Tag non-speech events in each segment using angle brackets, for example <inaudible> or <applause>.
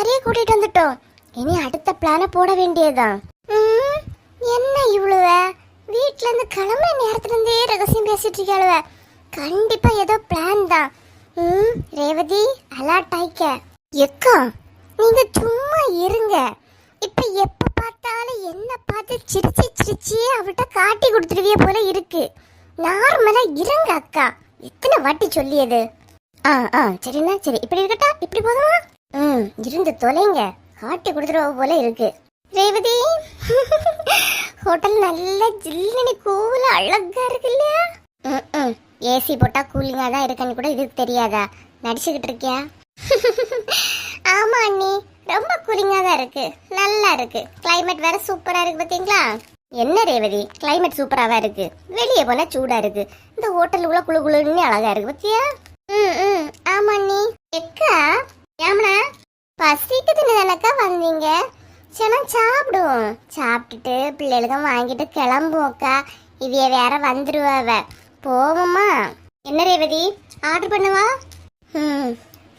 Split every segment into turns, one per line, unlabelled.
மாதிரியே கூட்டிட்டு வந்துட்டோம். இனி அடுத்த பிளான போட வேண்டியதுதான். ம், என்ன இவ்வளவ? வீட்ல இருந்து கிளம்புற நேரத்துல இருந்தே ரகசியம் பேசிட்டு இருக்காளுவ கண்டிப்பா ஏதோ பிளான் தான். ம், ரேவதி அலாட் ஆயிக்க. எக்கா நீங்க சும்மா இருங்க. இப்ப எப்ப பார்த்தாலும் என்ன பார்த்து சிரிச்சு சிரிச்சியே அவள்கிட்ட காட்டி கொடுத்துருவிய போல இருக்கு. நார்மலா இருங்க அக்கா. எத்தனை வாட்டி சொல்லியது? ஆ ஆ. சரிண்ணா சரி. இப்படி இருக்கட்டா? இப்படி போதுமா? ம் இருந்து தொலைங்க. காட்டி கொடுத்துருவ போல இருக்கு. ரேவதி ஹோட்டல் நல்ல ஜில்லுன்னு கூல அழகா இருக்கு இல்லையா ம் ஏசி போட்டா கூலிங்கா தான் இருக்குன்னு கூட இதுக்கு தெரியாதா? நடிச்சுக்கிட்டு இருக்கியா? ஆமா அண்ணி. ரொம்ப கூலிங்கா தான் இருக்கு. நல்லா இருக்கு. கிளைமேட் வேற சூப்பரா இருக்கு பாத்தீங்களா? என்ன ரேவதி? கிளைமேட் சூப்பராவா இருக்கு. வெளியே போனா சூடா இருக்கு. இந்த ஹோட்டல் உள்ள குளு குழுன்னு அழகா இருக்கு பத்தியா? ம் ம் ஆமா அண்ணி. எக்கா? ஏமனா பசிக்குதுன்னு தானக்கா வந்தீங்க? சரி சாப்பிடுவோம். சாப்பிட்டுட்டு பிள்ளைகளுக்கும் வாங்கிட்டு கிளம்புவோக்கா இவைய வேற வந்துடுவாவ போவோமா என்ன ரேவதி ஆர்டர் பண்ணுவா? ம்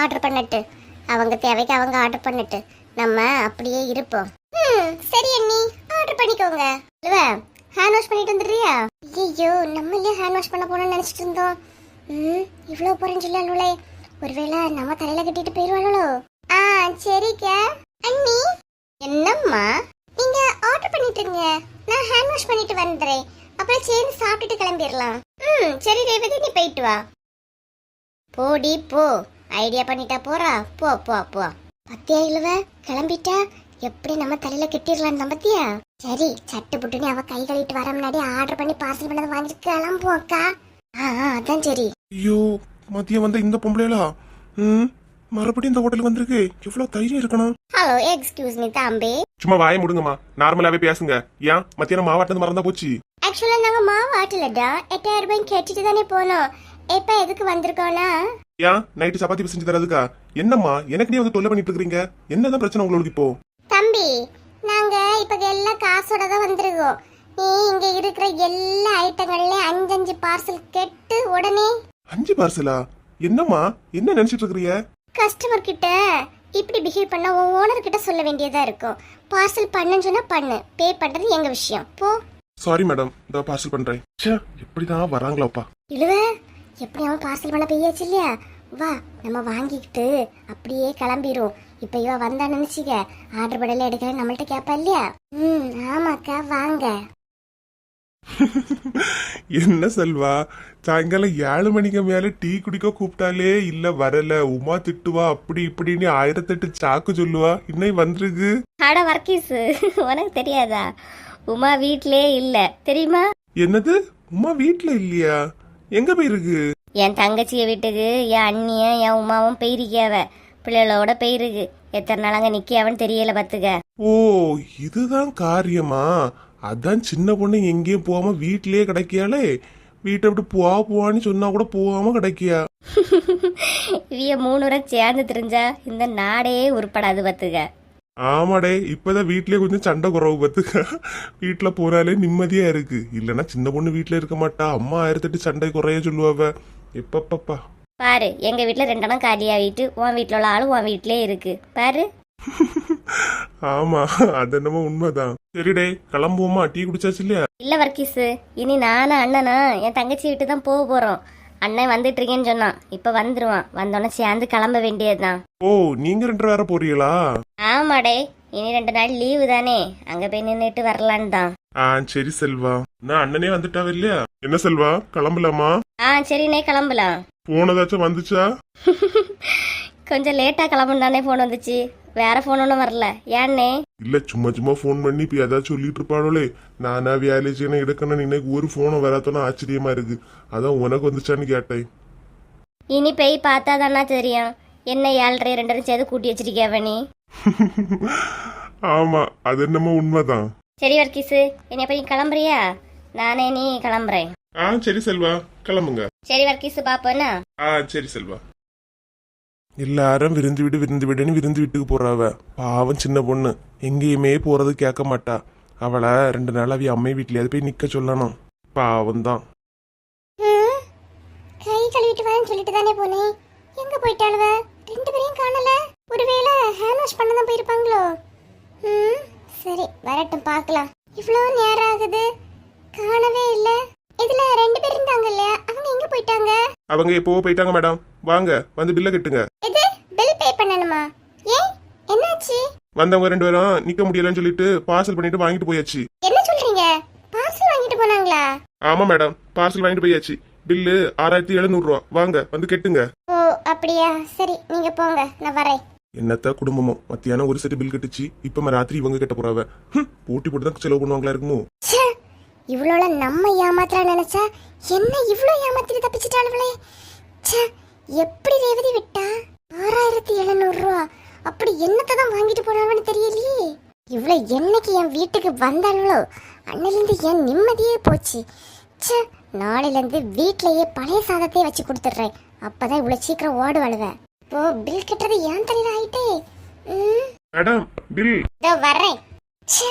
ஆர்டர் பண்ணட்டு. அவங்க தேவைக்கு அவங்க ஆர்டர் பண்ணட்டு. நம்ம அப்படியே இருப்போம். ம் சரி அண்ணி. ஆர்டர் பண்ணிக்கோங்க. இல்ல ஹேண்ட் வாஷ் பண்ணிட்டு வந்துடுறியா? ஐயோ நம்ம இல்லையே ஹேண்ட் வாஷ் பண்ண போறோம்னு நினச்சிட்டு இருந்தோம். ம் இவ்வளோ போறேன்னு சொல்லலே ஒருவேளை நம்ம தலையில கட்டிட்டு போயிருவாளோ? ஆ சரிக்கா. அண்ணி. என்னம்மா? நீங்க ஆர்டர் பண்ணிட்டுங்க நான் ஹேண்ட் வாஷ் பண்ணிட்டு வந்துடுறேன். அப்புறம் சேர்ந்து சாப்பிட்டுட்டு கிளம்பிடலாம். ம் சரி ரேவதி நீ போயிட்டு வா. போடி போ. ஐடியா பண்ணிட்டா போறா. போ போ போ. பத்தியா இழுவ? கிளம்பிட்டா? எப்படி நம்ம தலையில கட்டிடலாம் நம்பத்தியா? பத்தியா சரி சட்டு புட்டுன்னு அவ கை கழுவிட்டு வர முன்னாடி ஆர்டர் பண்ணி பார்சல் பண்ணதை வாங்கிட்டு கிளம்புவோம் அக்கா ஆ, அதான் சரி.
ஐயோ மதியம் வந்த இந்த பொம்பளைகளா ம் மறுபடியும் இந்த ஹோட்டலுக்கு வந்திருக்கு. எவ்வளவு தைரியம் இருக்கணும்.
ஹலோ எக்ஸ்கியூஸ் மீ தம்பி.
சும்மா வாய முடுங்கம்மா. நார்மலாவே பேசுங்க. ஏன்? மத்தியானம் மாவாட்டது மறந்தா போச்சு.
ஆக்சுவலா நாங்க மாவு ஆட்டலடா எட்டாயிரம் ரூபாய் கேட்டுட்டு தானே போனோம். இப்ப எதுக்கு வந்திருக்கோம்னா?
ஏன்? நைட்டு சப்பாத்தி செஞ்சு தரதுக்கா? என்னம்மா? எனக்கு நீ வந்து தொல்லை பண்ணிட்டு இருக்கீங்க. என்னதான் பிரச்சனை உங்களுக்கு இப்போ?
தம்பி நாங்க இப்ப எல்லா காசோட தான் வந்திருக்கோம். நீ இங்க இருக்கிற எல்லா ஐட்டங்கள்லயும் அஞ்சஞ்சு பார்சல் கெட்டு உடனே
அஞ்சு பார்சலா? என்னம்மா? என்ன நினைச்சிட்டு இருக்கிறீங்க
கஸ்டமர் கிட்ட இப்படி பிஹேவ் பண்ணா உன் ஓனர் கிட்ட சொல்ல வேண்டியதா இருக்கும். பார்சல் பண்ணுன்னு சொன்னா பண்ணு. பே பண்றது எங்க விஷயம்? போ.
சாரி மேடம் இதோ பார்சல் பண்றேன். ச்சே எப்படிதான் வராங்களாப்பா.
இழுவ எப்படி அவன் பார்சல் பண்ண பெய்யாச்சு இல்லையா? வா நம்ம வாங்கிக்கிட்டு அப்படியே கிளம்பிரும். இப்ப இவ வந்தா நினைச்சிக்க. ஆர்டர் பண்ணல எடுக்கல நம்மள்ட்ட கேப்பா இல்லையா? ம் ஆமாக்கா வாங்க. <laughs>
என்ன செல்வா? சாயங்காலம் ஏழு மணிக்கு மேல டீ குடிக்க கூப்பிட்டாலே இல்ல வரல. உமா திட்டுவா அப்படி இப்படின்னு ஆயிரத்தெட்டு சாக்கு சொல்லுவா. இன்னைக்கு வந்திருக்கு.
அட வர்க்கீஸ் உனக்கு தெரியாதா? உமா வீட்லயே இல்ல. தெரியுமா?
என்னது? உமா வீட்ல இல்லையா? எங்க போயிருக்கு?
என் தங்கச்சிய வீட்டுக்கு என் அண்ணிய என் உமாவும் பெயிருக்கியாவ பிள்ளைகளோட பெயிருக்கு. எத்தனை நாள் அங்க நிக்கியாவன்னு தெரியல பாத்துக்க.
ஓ இதுதான் காரியமா? அதான் சின்ன பொண்ணு எங்கேயும் போகாம வீட்லயே கிடைக்கியாலே வீட்டை விட்டு போவா போவான்னு சொன்னா கூட போகாம கிடைக்கியா?
இவிய மூணு உரை சேர்ந்து தெரிஞ்சா இந்த நாடே உருப்படாது பாத்துக்க.
ஆமாடே இப்பதான் வீட்லயே கொஞ்சம் சண்டை குறவு பத்துக்க. வீட்டுல போறாலே நிம்மதியா இருக்கு. இல்லனா சின்ன பொண்ணு வீட்ல இருக்க மாட்டா. அம்மா ஆயிரத்தெட்டு சண்டை குறைய சொல்லுவாவ. எப்பப்பப்பா.
பாரு எங்க வீட்டுல ரெண்டெண்ணம் காலியாகிட்டு உன் வீட்டுல உள்ள ஆளு உன் வீட்லயே இருக்கு. பாரு. <laughs>
ஆமா அது என்னமோ உண்மைதான். சரிடே கிளம்புவோமா? டீ குடிச்சாச்சு இல்லையா?
இல்ல வர்க்கீஸ் இனி நானும் அண்ணனும் என் தங்கச்சி வீட்டு தான் போக போறோம். அண்ணன் வந்துட்டு இருக்கேன்னு சொன்னான். இப்ப வந்துருவான். வந்தோடனே சேர்ந்து கிளம்ப வேண்டியதுதான்.
ஓ நீங்க ரெண்டு வேற போறீங்களா?
ஆமாடே இனி ரெண்டு நாள் லீவு தானே. அங்க போய் நின்றுட்டு வரலான்னு தான்.
ஆ சரி செல்வா. நான் அண்ணனே வந்துட்டாவ இல்லையா? என்ன செல்வா கிளம்பலாமா?
ஆ சரிண்ணே கிளம்பலாம்.
போனதாச்சும் வந்துச்சா? <laughs>
கொஞ்சம் லேட்டா கிளம்புனானே ஃபோன் வந்துச்சு. வேற ஃபோன் ஒன்றும் வரல. ஏன்னே?
இல்ல சும்மா சும்மா ஃபோன் பண்ணி இப்ப ஏதாச்சும் சொல்லிட்டு இருப்பாளே நானா வேலை செய்யணும் எடுக்கணும் இன்னைக்கு ஒரு போனும் வராத்தோன்னு ஆச்சரியமா இருக்கு. அதான் உனக்கு வந்துச்சான்னு கேட்டேன்.
இனி போய் பார்த்தா தானா தெரியும். என்ன ஏழ்ரை ரெண்டரை சேர்த்து கூட்டி வச்சிருக்கியாவ நீ
ஆமா அது என்னமோ உண்மைதான்.
சரி வர்க்கீஸு என்னை போய் கிளம்புறியா? நானே நீ கிளம்புறேன்.
ஆ சரி செல்வா கிளம்புங்க.
சரி வர்க்கீஸு பாப்போன்னா
ஆ சரி செல்வா. எல்லாரும் விருந்து விடு விருந்து விடுன்னு விருந்து வீட்டுக்கு போறாவ. பாவம் சின்ன பொண்ணு. எங்கேயுமே போறது கேட்க மாட்டா. அவளை ரெண்டு நாள் அவ அம்மை வீட்லயாவது போய் நிக்க சொல்லணும். பாவம் தான்
கை கழுவிட்டு வரேன்னு சொல்லிட்டு தானே போனேன் எங்க போயிட்டாளுவ ரெண்டு பேரையும் காணல. ஒருவேளை ஹேண்ட் வாஷ் பண்ண தான் போயிருப்பாங்களோ? ம் சரி வரட்டும் பார்க்கலாம். இவ்வளோ நேரம் ஆகுது காணவே இல்லை இதுல ரெண்டு பேர் இருந்தாங்க இல்லையா அவங்க எங்க போயிட்டாங்க
அவங்க எப்போ போயிட்டாங்க மேடம் வாங்க வந்து பில்லை கட்டுங்க.
இது பில் பே பண்ணணுமா? ஏன்? என்னாச்சு?
வந்தவங்க ரெண்டு பேரும் நிக்க முடியலன்னு சொல்லிட்டு பார்சல் பண்ணிட்டு வாங்கிட்டு போயாச்சு.
என்ன சொல்றீங்க? பார்சல் வாங்கிட்டு போனாங்களா?
ஆமா மேடம் பார்சல் வாங்கிட்டு போயாச்சு. பில்லு ஆறாயிரத்தி எழுநூறு ரூபா. வாங்க வந்து கெட்டுங்க.
ஓ அப்படியா? சரி நீங்க போங்க. நான் வரேன்.
என்னத்த குடும்பமோ? மத்தியானம் ஒரு செட்டு பில் கட்டுச்சு. இப்ப ராத்திரி இவங்க கட்ட போறாவ. ஹம், போட்டி போட்டு தான் செலவு பண்ணுவாங்களா இருக்குமோ?
ச்சே இவ்வளோல நம்ம ஏமாத்திர நினைச்சா என்ன இவ்வளோ ஏமாத்திட்டு தப்பிச்சிட்டாளுவளே? ச்சே எப்படி ரேவதி விட்டா? ஆறாயிரத்தி எழுநூறு ரூபா அப்படி என்னத்தை தான் வாங்கிட்டு போனாவன்னு தெரியலையே. இவ்வளோ என்னைக்கு என் வீட்டுக்கு வந்தாளோ அன்னிலேருந்து என் நிம்மதியே போச்சு. ச்சே நாளையிலேருந்து வீட்லயே பழைய சாதத்தையே வச்சு கொடுத்துட்றேன். அப்பதான் இவ்வளோ சீக்கிரம் ஓடுவாளுவ. இப்போ பில் கட்டுறது ஏன் தலையில ஆயிட்டே.
Madam bill.
இதோ வர்றேன். ச்சே